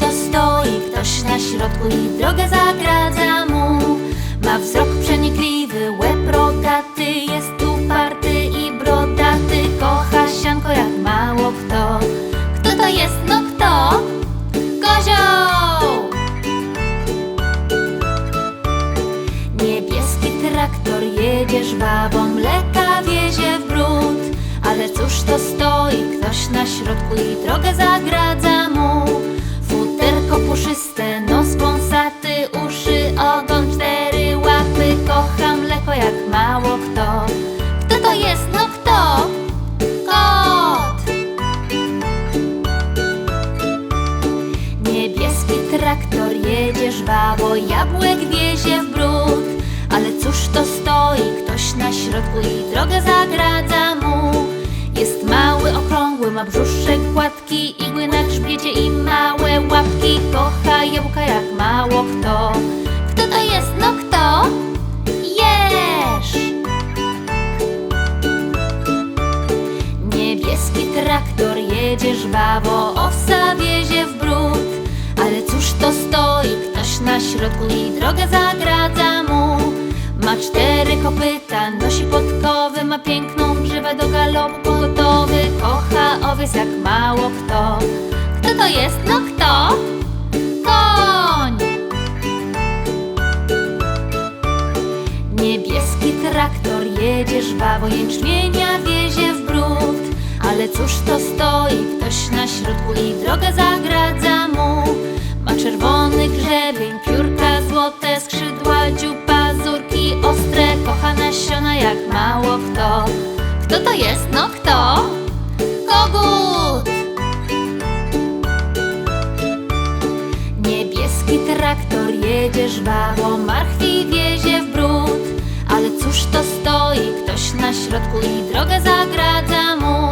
to stoi, ktoś na środku i drogę zagradza mu. Ma wzrok przenikliwy, łeb rogaty, jest uparty i brodaty. Kocha sianko jak mało kto. Kto to jest, no kto? Kozioł! Niebieski traktor jedzie żwawo, mleka wiezie w brud. Ale cóż to stoi, ktoś na środku i drogę zagradza mu. Żwawo, jabłek wiezie w brud. Ale cóż to stoi, ktoś na środku i drogę zagradza mu. Jest mały, okrągły, ma brzuszek gładki, igły na grzbiecie i małe łapki. Kocha jabłka jak mało kto. Kto to jest, no kto? Jesz! Niebieski traktor jedzie żwawo, owsa wiezie w brud. Ale cóż to stoi, na środku i drogę zagradza mu. Ma cztery kopyta, nosi podkowy, ma piękną grzywę do galopu gotowy. Kocha owiec jak mało kto. Kto to jest, no kto? Koń! Niebieski traktor jedzie żwawo, jęczmienia wiezie w brud. Ale cóż to stoi, ktoś na środku i drogę zagradza mu. Ma czerwony grzebień, złote, skrzydła, dziób, pazurki ostre. Kocha nasiona jak mało kto. Kto to jest, no kto? Kogut! Niebieski traktor jedzie żwawo, marchwi wiezie w brud. Ale cóż to stoi, ktoś na środku i drogę zagradza mu.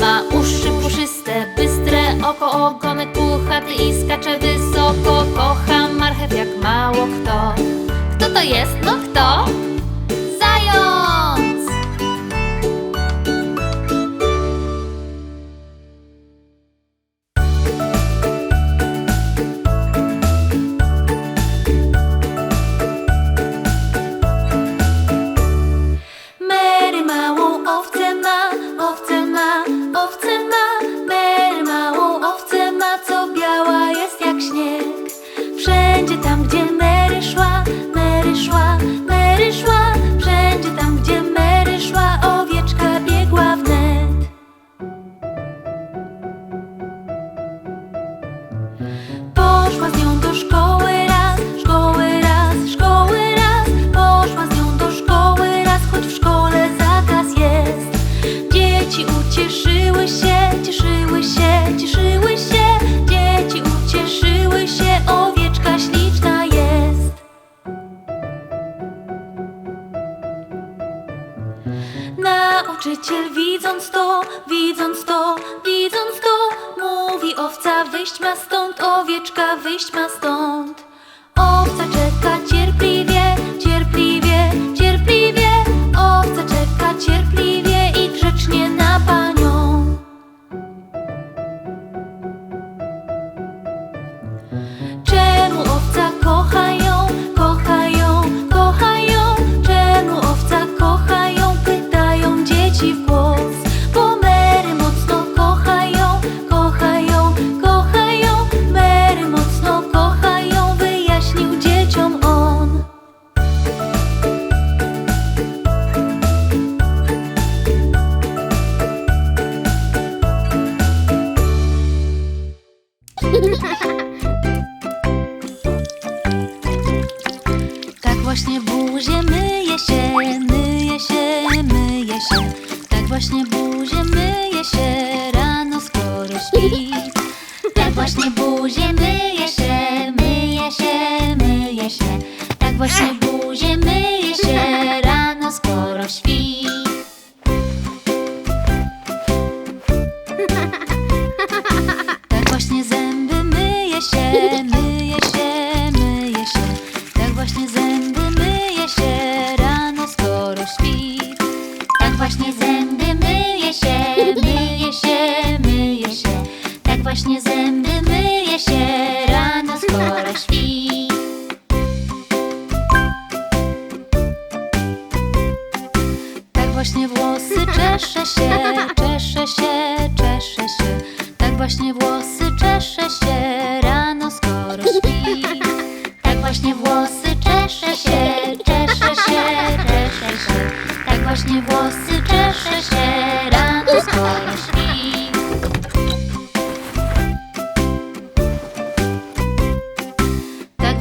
Ma uszy puszyste, bystre oko, ogonek puchaty i skacze wysoko. Kocha marchew jak mało kto. Kto to jest, no kto? 姐妹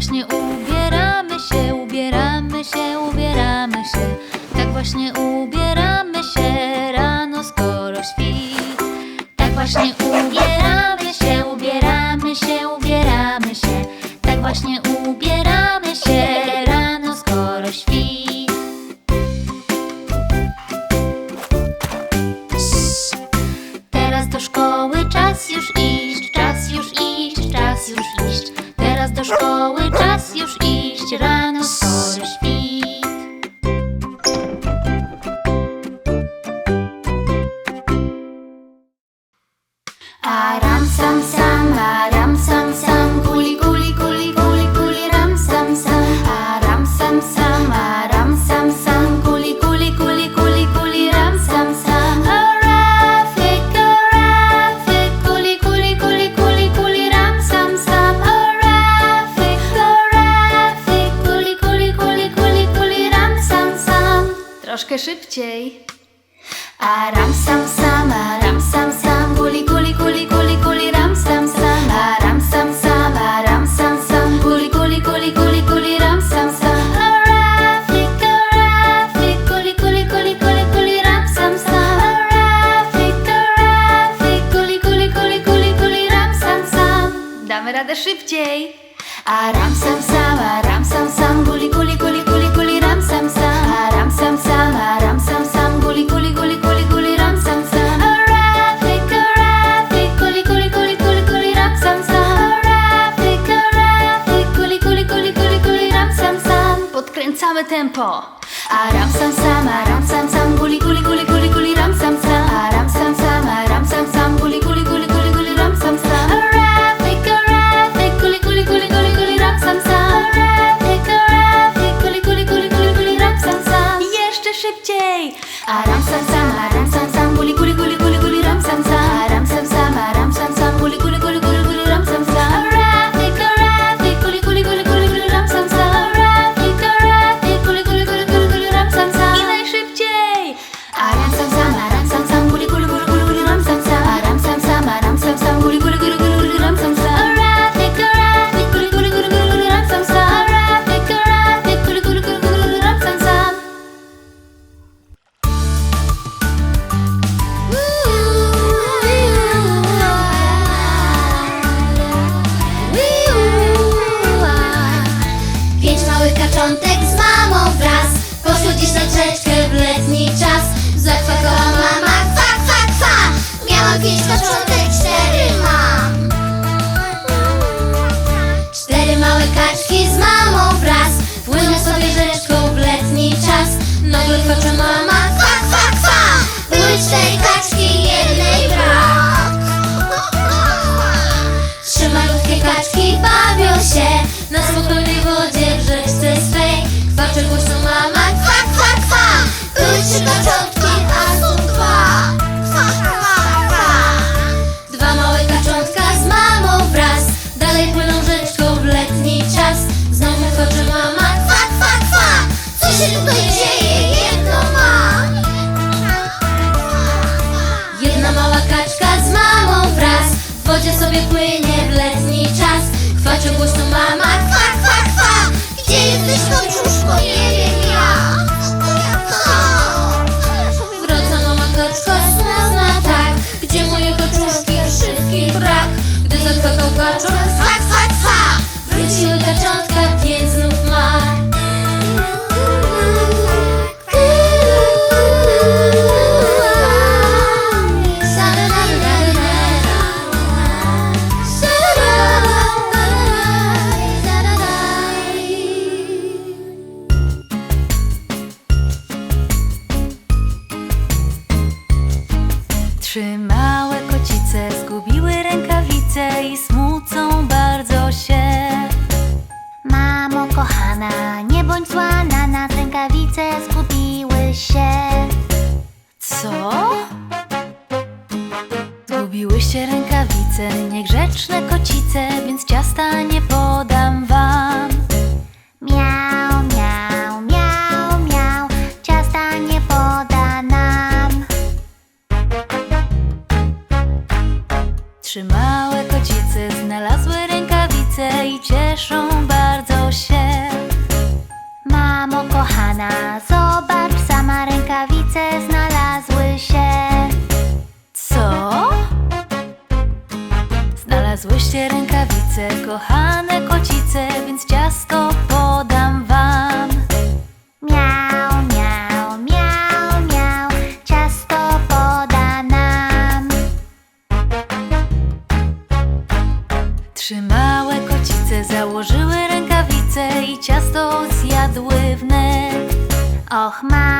właśnie ubieramy się, ubieramy się, ubieramy się. Tak właśnie ubieramy się rano, skoro świt. Tak właśnie ubieramy troszkę szybciej. A ram sam sama ram sam sam, guli guli guli guli guli, ram sam sam, a ram sam sam, a ram sam sam, guli guli guli guli guli, ram sam sam. Damy radę szybciej. A ram sam sama ram sam sam, guli guli guli sam, ram sam sam Guli, guli, guli, guli, guli, ram sam sam Orafik, orafik, guli, guli, guli, guli, guli, ram sam sam guli, guli, guli, guli, guli, ram sam sam Podkręcamy tempo A ram sam sam, a ram sam sam Guli, guli, guli, guli, guli, ram sam sam A ram sam sam, a ram sam sam DJ. Aram sam sam Poszły dziś na w letni czas. Zakwakała mama, kwa, kwa, kwa. Miałam pięć koszulek. Kaczka z mamą wraz. W wodzie sobie płynie w letni czas. Kwacze głośno mama. Kwa, kwa, kwa Gdzie jesteś koczuszko? Nie wiem ja. Wraca mama kaczka smutna tak. Gdzie moje koczuszki? Wszystkich brak? Gdy zatkakał kaczor Kwa, kwa, kwa Wróciły kaczątka zgubiły się. Co? Zgubiły się rękawice, niegrzeczne kocice, więc ciasta nie po. kocice, kochane kocice, więc ciasto podam wam. Miau, miau, miau, miau, ciasto poda nam. Trzy małe kocice założyły rękawice i ciasto zjadły wnet. Och, ma.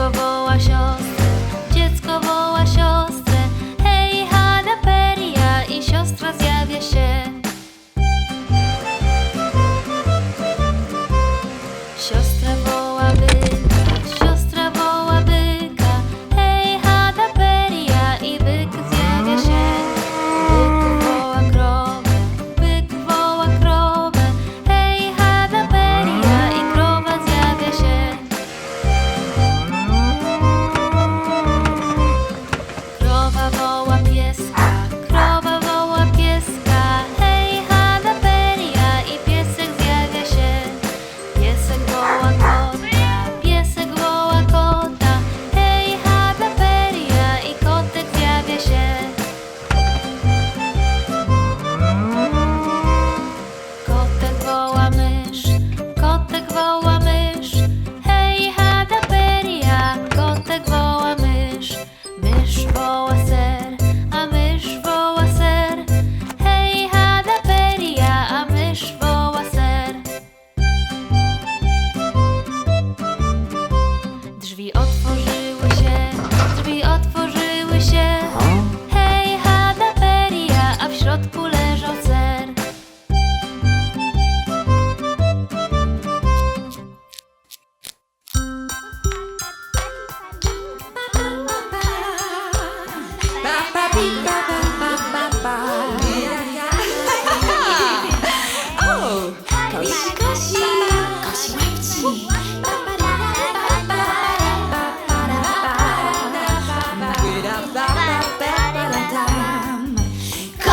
Kosovó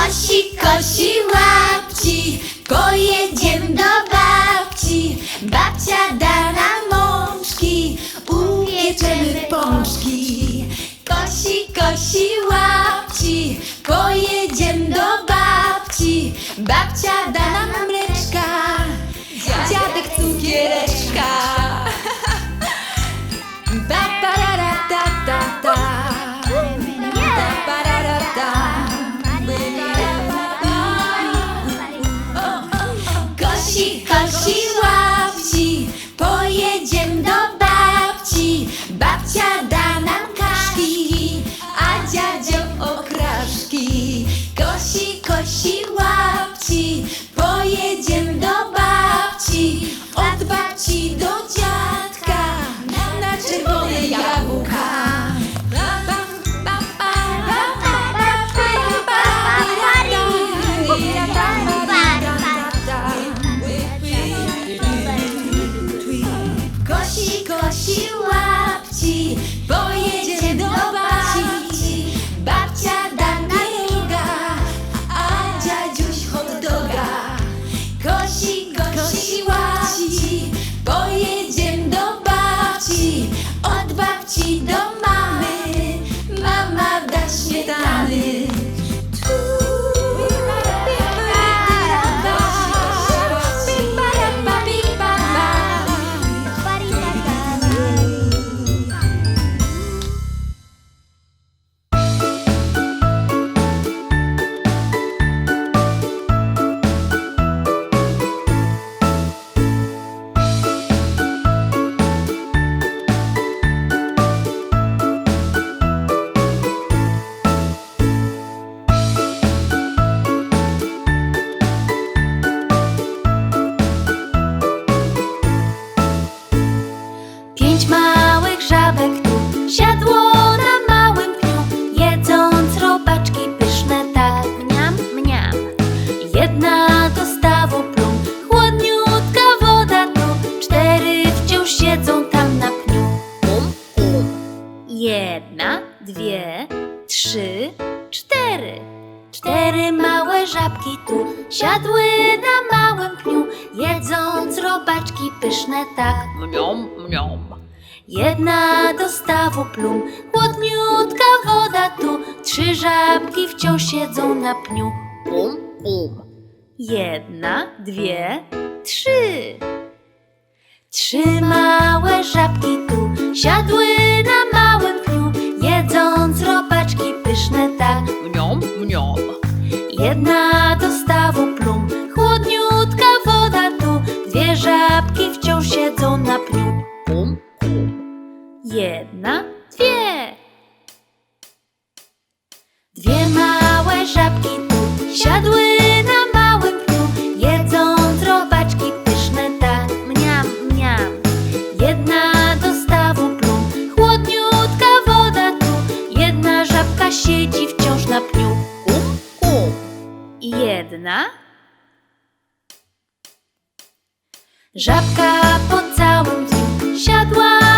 Osi, kosi, łapci, pojedziemy do babci. Babcia da nam mączki, upieczemy pączki. Kosi, kosi, łapci, pojedziemy do babci. Babcia da nam don't Jedna do stawu plum, głodniutka woda tu, trzy żabki wciąż siedzą na pniu. Pum, pum. Jedna, dwie, trzy. Trzy małe żabki tu siadły na małym pniu, jedząc robaczki pyszne tak. Mniom, mniom. Jedna do stawu plum, chłodniutka woda tu, dwie żabki wciąż siedzą na pniu. Jedna, dwie. Dwie małe żabki tu siadły na małym pniu, jedzą drobaczki pyszne tak, mniam, mniam. Jedna do stawu chłodniutka woda tu, jedna żabka siedzi wciąż na pniu, kum, kum. Jedna. Żabka po całym dniu siadła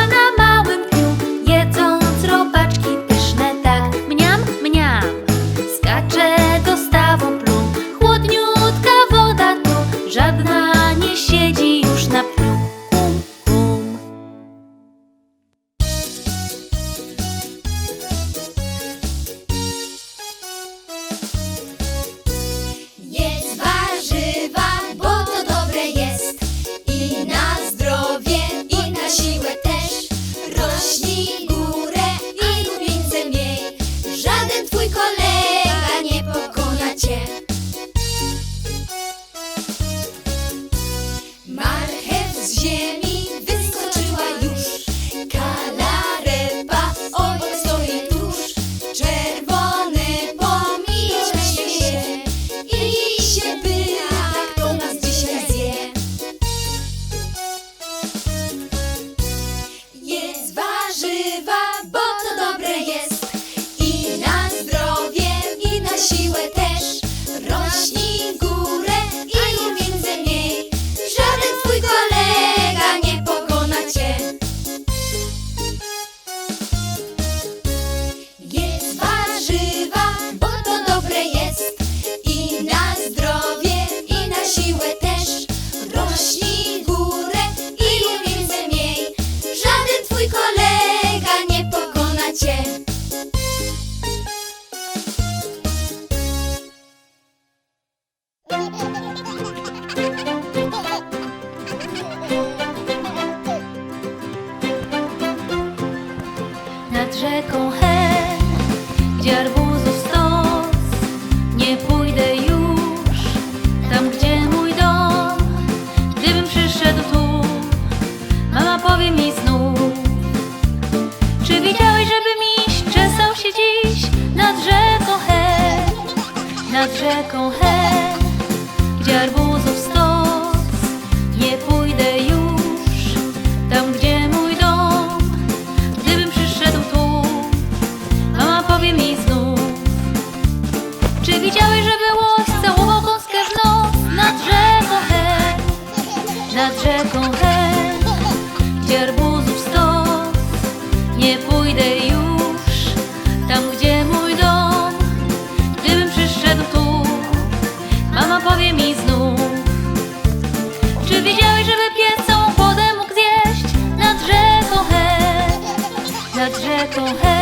że to hej.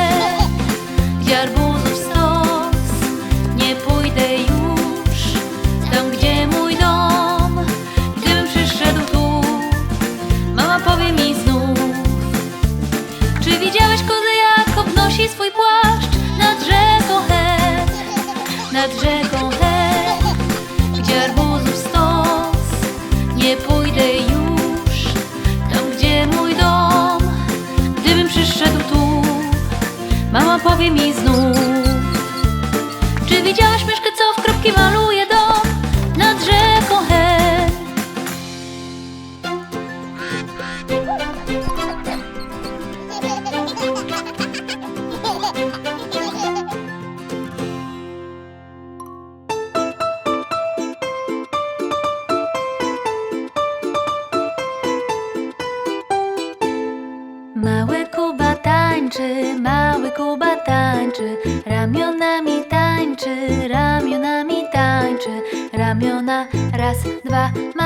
kolorowymi znów Czy widziałaś myszkę, co w kropki maluje dom nad rzeką Hen? Małe Kuba tańczy, ma tiba